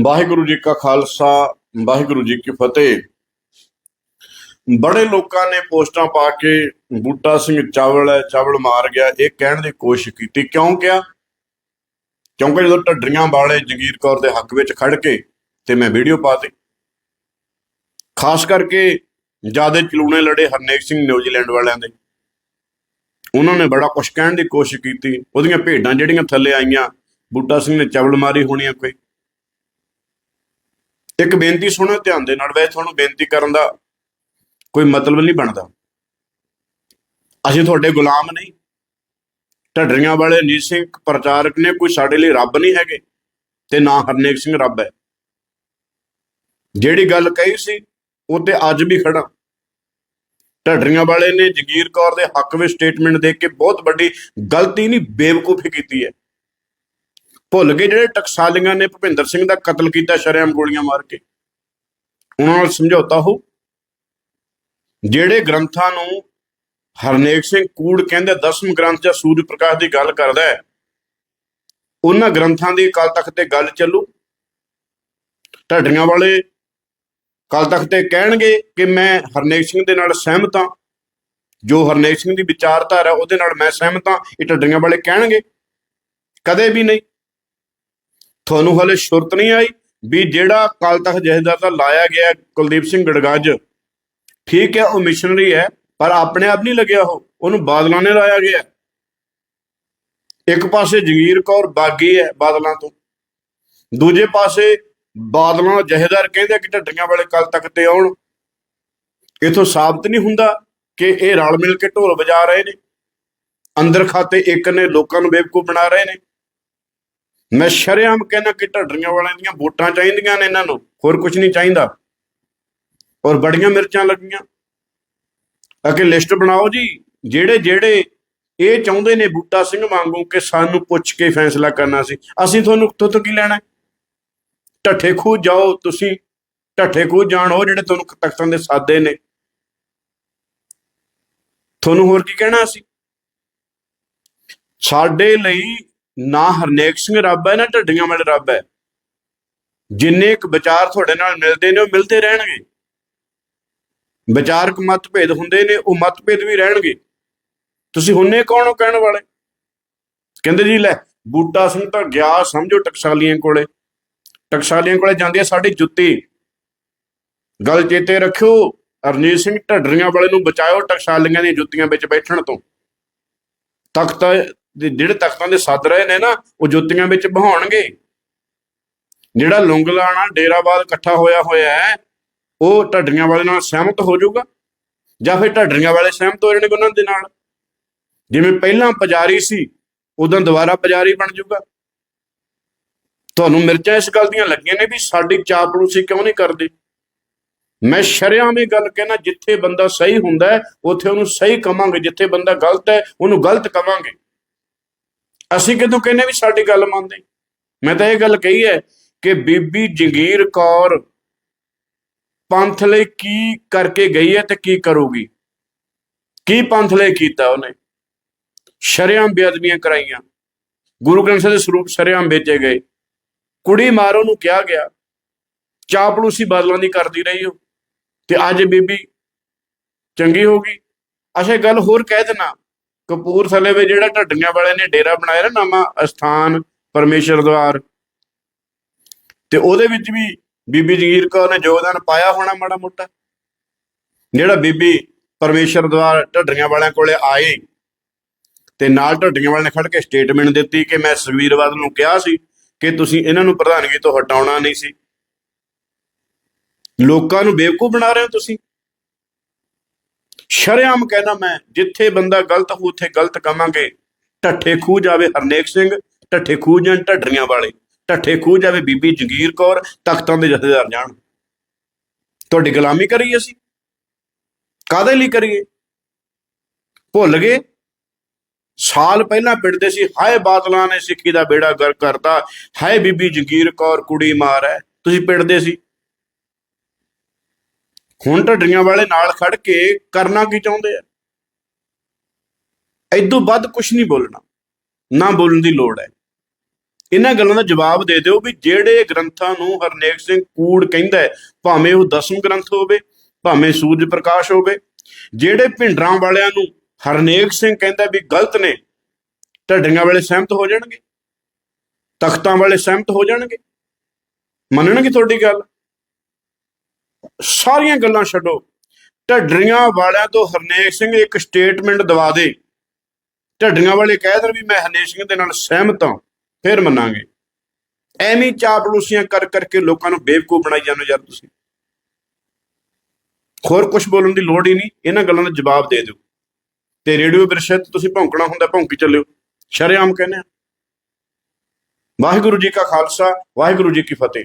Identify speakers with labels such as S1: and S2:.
S1: ਵਾਹਿਗੁਰੂ ਜੀ ਕਾ ਖਾਲਸਾ, ਵਾਹਿਗੁਰੂ ਜੀ ਕੀ ਫਤਿਹ। ਬੜੇ ਲੋਕਾਂ ਨੇ ਪੋਸਟਾਂ ਪਾ ਕੇ ਬੂਟਾ ਸਿੰਘ ਚਾਵਲ ਹੈ, ਚਾਵਲ ਮਾਰ ਗਿਆ, ਇਹ ਕਹਿਣ ਦੀ ਕੋਸ਼ਿਸ਼ ਕੀਤੀ। ਕਿਉਂ ਕਿਹਾ? ਕਿਉਂਕਿ ਜਦੋਂ ਢੱਡਰੀਆਂ ਵਾਲੇ ਜਗੀਰ ਕੌਰ ਦੇ ਹੱਕ ਵਿੱਚ ਖੜ ਕੇ ਤੇ ਮੈਂ ਵੀਡੀਓ ਪਾਤੀ ਖਾਸ ਕਰਕੇ ਜ਼ਿਆਦਾ ਚਲੂਣੇ ਲੜੇ ਹਰਨੇਕ ਸਿੰਘ ਨਿਊਜ਼ੀਲੈਂਡ ਵਾਲਿਆਂ ਦੇ। ਉਹਨਾਂ ਨੇ ਬੜਾ ਕੁਛ ਕਹਿਣ ਦੀ ਕੋਸ਼ਿਸ਼ ਕੀਤੀ। ਉਹਦੀਆਂ ਭੇਡਾਂ ਜਿਹੜੀਆਂ ਥੱਲੇ ਆਈਆਂ, ਬੂਟਾ ਸਿੰਘ ਨੇ ਚਾਵਲ ਮਾਰੀ ਹੋਣੀ ਆ ਕੋਈ। ਇੱਕ ਬੇਨਤੀ ਸੁਣੋ ਧਿਆਨ ਦੇ ਨਾਲ, ਵੈਸੇ ਤੁਹਾਨੂੰ ਬੇਨਤੀ ਕਰਨ ਦਾ ਕੋਈ ਮਤਲਬ ਨਹੀਂ ਬਣਦਾ। ਅਸੀਂ ਤੁਹਾਡੇ ਗੁਲਾਮ ਨਹੀਂ। ਢੱਡਰੀਆਂ ਵਾਲੇ ਨੀਤ ਸਿੰਘ ਪ੍ਰਚਾਰਕ ਨੇ ਕੋਈ ਸਾਡੇ ਲਈ ਰੱਬ ਨਹੀਂ ਹੈਗੇ ਤੇ ਨਾ ਹਰਨੇਕ ਸਿੰਘ ਰੱਬ ਹੈ। ਜਿਹੜੀ ਗੱਲ ਕਹੀ ਸੀ, ਉਹ ਤੇ ਅੱਜ ਵੀ ਖੜਾ। ਢੱਡਰੀਆਂ ਵਾਲੇ ਨੇ ਜਗੀਰ ਕੌਰ ਦੇ ਹੱਕ ਵਿੱਚ ਸਟੇਟਮੈਂਟ ਦੇ ਕੇ ਬਹੁਤ ਵੱਡੀ ਗਲਤੀ ਨਹੀਂ, ਬੇਵਕੂਫੀ ਕੀਤੀ ਹੈ। ਭੁੱਲ ਗਏ ਜਿਹੜੇ ਟਕਸਾਲੀਆਂ ਨੇ ਭੁਪਿੰਦਰ ਸਿੰਘ ਦਾ ਕਤਲ ਕੀਤਾ ਸ਼ਰੇਆਮ ਗੋਲੀਆਂ ਮਾਰ ਕੇ। ਉਹਨਾਂ ਨਾਲ ਸਮਝੌਤਾ ਹੋ। ਜਿਹੜੇ ਗ੍ਰੰਥਾਂ ਨੂੰ ਹਰਨੇਕ ਸਿੰਘ ਕੂੜ ਕਹਿੰਦੇ ਦਸਮ ਗ੍ਰੰਥ ਜਾਂ ਸੂਰਜ ਪ੍ਰਕਾਸ਼ ਦੀ ਗੱਲ ਕਰਦਾ ਹੈ, ਉਹਨਾਂ ਗ੍ਰੰਥਾਂ ਦੀ ਕੱਲ ਤੱਕ ਤੇ ਗੱਲ ਚੱਲੂ। ਢੱਡੀਆਂ ਵਾਲੇ ਕੱਲ ਤੱਕ ਤੇ ਕਹਿਣਗੇ ਕਿ ਮੈਂ ਹਰਨੇਕ ਸਿੰਘ ਦੇ ਨਾਲ ਸਹਿਮਤ ਹਾਂ। ਜੋ ਹਰਨੇਕ ਸਿੰਘ ਦੀ ਵਿਚਾਰਧਾਰਾ ਉਹਦੇ ਨਾਲ ਮੈਂ ਸਹਿਮਤ ਹਾਂ, ਇਹ ਢੱਡੀਆਂ ਵਾਲੇ ਕਹਿਣਗੇ। ਕਦੇ ਵੀ ਨਹੀਂ। ਤੁਹਾਨੂੰ ਹਲੇ ਸ਼ੁਰਤ ਨਹੀਂ ਆਈ ਵੀ ਜਿਹੜਾ ਕੱਲ ਤੱਕ ਜਹੇਦਾਰ ਦਾ ਲਾਇਆ ਗਿਆ ਕੁਲਦੀਪ ਸਿੰਘ ਗੜਗੱਜ, ਠੀਕ ਹੈ, ਉਹ ਮਿਸ਼ਨਰੀ ਹੈ, ਪਰ ਆਪਣੇ ਆਪ ਨਹੀਂ ਲੱਗਿਆ ਉਹ, ਉਹਨੂੰ ਬਾਦਲਾਂ ਨੇ ਲਾਇਆ ਗਿਆ ਇੱਕ ਪਾਸੇ ਜਗੀਰ ਕੌਰ ਬਾਗੀ ਹੈ ਬਾਦਲਾਂ ਤੋਂ, ਦੂਜੇ ਪਾਸੇ ਬਾਦਲਾਂ ਦਾ ਜਹੇਦਾਰ ਕਹਿੰਦੇ ਕਿ ਢੱਡੀਆਂ ਵਾਲੇ ਕੱਲ ਤੱਕ ਤੇ ਆਉਣ। ਇਥੋਂ ਸਾਬਤ ਨਹੀਂ ਹੁੰਦਾ ਕਿ ਇਹ ਰਲ ਮਿਲ ਕੇ ਢੋਲ ਵਜਾ ਰਹੇ ਨੇ, ਅੰਦਰ ਖਾਤੇ ਇੱਕ ਨੇ ਲੋਕਾਂ ਨੂੰ ਬੇਵਕੂਫ ਬਣਾ ਰਹੇ ਨੇ। ਮੈਂ ਸ਼ਰਿਆਮ ਕਹਿੰਦਾ ਕਿ ਢੱਡਰੀਆਂ ਵਾਲਿਆਂ ਦੀਆਂ ਵੋਟਾਂ ਚਾਹੀਦੀਆਂ ਨੇ ਇਹਨਾਂ ਨੂੰ, ਹੋਰ ਕੁਝ ਨਹੀਂ ਚਾਹੀਦਾ। ਔਰ ਬੜੀਆਂ ਮਿਰਚਾਂ ਲੱਗੀਆਂ। ਅਕੇ ਲਿਸਟ ਬਣਾਓ ਜੀ। ਜਿਹੜੇ ਜਿਹੜੇ ਇਹ ਚਾਹੁੰਦੇ ਨੇ ਬੂਟਾ ਸਿੰਘ ਵਾਂਗੂ ਕਿ ਸਾਨੂੰ ਪੁੱਛ ਕੇ ਫੈਸਲਾ ਕਰਨਾ ਸੀ। ਅਸੀਂ ਤੁਹਾਨੂੰ ਤੋਂ ਤੋਂ ਕੀ ਲੈਣਾ ਢੱਠੇ ਖੂਹ ਜਾਓ ਤੁਸੀਂ। ਢੱਠੇ ਖੂਹ ਜਾਣ ਉਹ ਜਿਹੜੇ ਤੁਹਾਨੂੰ ਤਖਤਾਂ ਦੇ ਸਾਦੇ ਨੇ। ਤੁਹਾਨੂੰ ਹੋਰ ਕੀ ਕਹਿਣਾ ਸੀ ਸਾਡੇ ਲਈ ਨਾ ਹਰਨੇਕ ਸਿੰਘ ਰੱਬ ਹੈ, ਨਾ ਢੱਡੀਆਂ ਵਾਲੇ ਰੱਬ ਹੈ। ਜਿੰਨੇ ਕੁ ਵਿਚਾਰ ਤੁਹਾਡੇ ਨਾਲ ਮਿਲਦੇ ਨੇ, ਉਹ ਮਿਲਦੇ ਰਹਿਣਗੇ। ਵਿਚਾਰਕ ਮਤਭੇਦ ਹੁੰਦੇ ਨੇ, ਉਹ ਮਤਭੇਦ ਵੀ ਰਹਿਣਗੇ। ਤੁਸੀਂ ਹੁੰਨੇ ਕੌਣ ਹੋ ਕਹਿਣ ਵਾਲੇ? ਕਹਿੰਦੇ ਜੀ, ਲੈ, ਬੂਟਾ ਸਿੰਘ ਤਾਂ ਗਿਆ, ਸਮਝੋ ਟਕਸਾਲੀਆਂ ਕੋਲੇ। ਟਕਸਾਲੀਆਂ ਕੋਲੇ ਜਾਂਦੀ ਹੈ ਸਾਡੀ ਜੁੱਤੀ। ਗੱਲ ਚੇਤੇ ਰੱਖਿਓ ਅਰਨੀਤ ਸਿੰਘ ਢੱਡਰੀਆਂ ਵਾਲੇ ਨੂੰ ਬਚਾਇਓ ਟਕਸਾਲੀਆਂ ਦੀਆਂ ਜੁੱਤੀਆਂ ਵਿੱਚ ਬੈਠਣ ਤੋਂ। ਤਖਤ ਦੇ ਜਿਹੜੇ ਤਖਤਾਂ ਦੇ ਸੱਦ ਰਹੇ ਨੇ ਨਾ, ਉਹ ਜੋਤੀਆਂ ਵਿੱਚ ਬਹਾਉਣਗੇ ਜਿਹੜਾ ਲੁੰਗਲਾਣਾ ਡੇਰਾਬਾਦ ਇਕੱਠਾ ਹੋਇਆ ਹੋਇਆ ਹੈ, ਉਹ ਢੱਡਰੀਆਂ ਵਾਲੇ ਨਾਲ ਸਹਿਮਤ ਹੋ ਜਾਊਗਾ? ਜਾਂ ਫਿਰ ਢੱਡਰੀਆਂ ਵਾਲੇ ਸਹਿਮਤ ਹੋ ਜਾਣਗੇ ਉਹਨਾਂ ਦੇ ਨਾਲ? ਜਿਵੇਂ ਪਹਿਲਾਂ ਪੁਜਾਰੀ ਸੀ, ਉਦੋਂ ਦੁਬਾਰਾ ਪੁਜਾਰੀ ਬਣ ਜਾਊਗਾ। ਤੁਹਾਨੂੰ ਮਿਰਚਾਂ ਇਸ ਗੱਲ ਦੀਆਂ ਲੱਗੀਆਂ ਨੇ ਵੀ ਸਾਡੀ ਚਾਪਲੂਸੀ ਕਿਉਂ ਨਹੀਂ ਕਰਦੇ? ਮੈਂ ਸ਼ਰਿਆਂ ਇਹ ਗੱਲ ਕਹਿਣਾ, ਜਿੱਥੇ ਬੰਦਾ ਸਹੀ ਹੁੰਦਾ ਉੱਥੇ ਉਹਨੂੰ ਸਹੀ ਕਵਾਂਗੇ, ਜਿੱਥੇ ਬੰਦਾ ਗਲਤ ਹੈ, ਉਹਨੂੰ ਗਲਤ ਕਵਾਂਗੇ। ਅਸੀਂ ਕਿਦੋਂ ਕਹਿੰਨੇ ਵੀ ਸਾਡੀ ਗੱਲ ਮੰਨਦੇ? ਮੈਂ ਤਾਂ ਇਹ ਗੱਲ ਕਹੀ ਹੈ ਕਿ ਬੀਬੀ ਜਗੀਰ ਕੌਰ ਪੰਥ ਲਈ ਕੀ ਕਰਕੇ ਗਈ ਹੈ ਤੇ ਕੀ ਕਰੂਗੀ? ਕੀ ਪੰਥ ਲਈ ਕੀਤਾ ਉਹਨੇ? ਸ਼ਰਿਆਮ ਬੇਅਦਬੀਆਂ ਕਰਾਈਆਂ। ਗੁਰੂ ਗ੍ਰੰਥ ਸਾਹਿਬ ਦੇ ਸਰੂਪ ਸ਼ਰਿਆਮ ਵੇਚੇ ਗਏ। ਕੁੜੀ ਮਾਰੋ ਨੂੰ ਕਿਹਾ ਗਿਆ। ਚਾਪਲੂਸੀ ਬਦਲਾਂ ਦੀ ਕਰਦੀ ਰਹੀ ਉਹ। ਤੇ ਅੱਜ ਬੀਬੀ ਚੰਗੀ ਹੋ ਗਈ। ਅੱਛਾ ਗੱਲ ਹੋਰ ਕਹਿ ਦੇਣਾ ਕਪੂਰਥਲੇ ਵਿੱਚ ਜਿਹੜਾ ਢੱਡੀਆਂ ਵਾਲੇ ਨੇ ਡੇਰਾ ਬਣਾਇਆ ਨਾ ਨਵਾਂ ਅਸਥਾਨ, ਪਰਮੇਸ਼ਰ ਦਵਾਰ। ਤੇ ਉਹਦੇ ਵਿੱਚ ਵੀ ਬੀਬੀ ਜਗੀਰ ਕੌਰ ਨੇ ਯੋਗਦਾਨ ਪਾਇਆ ਹੋਣਾ ਮਾੜਾ ਮੋਟਾ। ਜਿਹੜਾ ਬੀਬੀ ਪਰਮੇਸ਼ਰ ਦਵਾਰ ਢੱਡੀਆਂ ਵਾਲਿਆਂ ਕੋਲੇ ਆਏ, ਤੇ ਨਾਲ ਢੱਡੀਆਂ ਵਾਲਿਆਂ ਨੇ ਖੜ ਕੇ ਸਟੇਟਮੈਂਟ ਦਿੱਤੀ ਕਿ ਮੈਂ ਸੁਖਵੀਰਵਾਦ ਨੂੰ ਕਿਹਾ ਸੀ ਕਿ ਤੁਸੀਂ ਇਹਨਾਂ ਨੂੰ ਪ੍ਰਧਾਨਗੀ ਤੋਂ ਹਟਾਉਣਾ ਨਹੀਂ ਸੀ। ਲੋਕਾਂ ਨੂੰ ਬੇਵਕੂਫ ਬਣਾ ਰਹੇ ਹੋ ਤੁਸੀਂ। ਸ਼ਰਿਆਮ ਕਹਿਣਾ ਮੈਂ, ਜਿੱਥੇ ਬੰਦਾ ਗਲਤ ਹੋ ਉੱਥੇ ਗਲਤ ਕਵਾਂਗੇ। ਢੱਠੇ ਖੂਹ ਜਾਵੇ ਹਰਨੇਕ ਸਿੰਘ, ਢੱਠੇ ਖੂਹ ਜਾਣ ਢੱਡਰੀਆਂ ਵਾਲੇ। ਢੱਠੇ ਖੂਹ ਜਾਵੇ ਬੀਬੀ ਜਗੀਰ ਕੌਰ, ਤਖਤਾਂ ਦੇ ਜਥੇਦਾਰ ਜਾਣ। ਤੁਹਾਡੀ ਗੁਲਾਮੀ ਕਰੀਏ ਅਸੀਂ? ਕਾਦੇ ਲਈ ਕਰੀਏ? ਭੁੱਲ ਗਏ? ਸਾਲ ਪਹਿਲਾਂ ਪਿੰਡਦੇ ਸੀ, ਹਾਏ ਬਾਦਲਾਂ ਨੇ ਸਿੱਖੀ ਦਾ ਬੇੜਾ ਗਰ ਕਰਤਾ। ਹਾਏ ਬੀਬੀ ਜਗੀਰ ਕੌਰ, ਕੁੜੀ ਮਾਰ ਹੈ। ਤੁਸੀਂ ਪਿੰਡਦੇ ਸੀ? ਹੁਣ ਢੱਡਰੀਆਂ ਵਾਲੇ ਨਾਲ ਖੜ ਕੇ ਕਰਨਾ ਕੀ ਚਾਹੁੰਦੇ ਆ? ਇਦੋਂ ਵੱਧ ਕੁਝ ਨਹੀਂ ਬੋਲਣਾ ਨਾ ਬੋਲਣ ਦੀ ਲੋੜ ਹੈ। ਇਹਨਾਂ ਗੱਲਾਂ ਦਾ ਜਵਾਬ ਦੇ ਦਿਓ ਵੀ ਜਿਹੜੇ ਗ੍ਰੰਥਾਂ ਨੂੰ ਹਰਨੇਕ ਸਿੰਘ ਕੂੜ ਕਹਿੰਦਾ ਹੈ, ਭਾਵੇਂ ਉਹ ਦਸਮ ਗ੍ਰੰਥ ਹੋਵੇ ਭਾਵੇਂ ਸੂਰਜ ਪ੍ਰਕਾਸ਼ ਹੋਵੇ ਜਿਹੜੇ ਭਿੰਡਰਾਂ ਵਾਲਿਆਂ ਨੂੰ ਹਰਨੇਕ ਸਿੰਘ ਕਹਿੰਦਾ ਵੀ ਗਲਤ ਨੇ ਢੱਡੀਆਂ ਵਾਲੇ ਸਹਿਮਤ ਹੋ ਜਾਣਗੇ? ਤਖਤਾਂ ਵਾਲੇ ਸਹਿਮਤ ਹੋ ਜਾਣਗੇ? ਮੰਨਣਗੇ ਤੁਹਾਡੀ ਗੱਲ? ਸਾਰੀਆਂ ਗੱਲਾਂ ਛੱਡੋ। ਢੱਡਰੀਆਂ ਵਾਲਿਆਂ ਤੋਂ ਹਰਨੇਕ ਸਿੰਘ ਇੱਕ ਸਟੇਟਮੈਂਟ ਦਵਾ ਦੇ। ਢੱਡਰੀਆਂ ਵਾਲੇ ਕਹਿ ਦੇਣ ਵੀ ਮੈਂ ਹਰਨੇਕ ਸਿੰਘ ਦੇ ਨਾਲ ਸਹਿਮਤ ਹਾਂ, ਫਿਰ ਮੰਨਾਂਗੇ। ਐਵੇਂ ਹੀ ਚਾਪਲੂਸੀਆਂ ਕਰ ਕਰਕੇ ਲੋਕਾਂ ਨੂੰ ਬੇਵਕੂਫ ਬਣਾਈ ਜਾਂਦੇ ਹੋ ਯਾਰ ਤੁਸੀਂ। ਹੋਰ ਕੁਝ ਬੋਲਣ ਦੀ ਲੋੜ ਹੀ ਨਹੀਂ, ਇਹਨਾਂ ਗੱਲਾਂ ਦਾ ਜਵਾਬ ਦੇ ਦਿਓ। ਤੇ ਰੇਡੀਓ ਬਿਰਸ਼ਤ ਤੁਸੀਂ ਭੌਂਕਣਾ ਹੁੰਦਾ, ਭੌਂਕੀ ਚੱਲਿਓ। ਸ਼ਰੇਆਮ ਕਹਿੰਦੇ ਆ। ਵਾਹਿਗੁਰੂ ਜੀ ਕਾ ਖਾਲਸਾ, ਵਾਹਿਗੁਰੂ ਜੀ ਕੀ ਫਤਿਹ।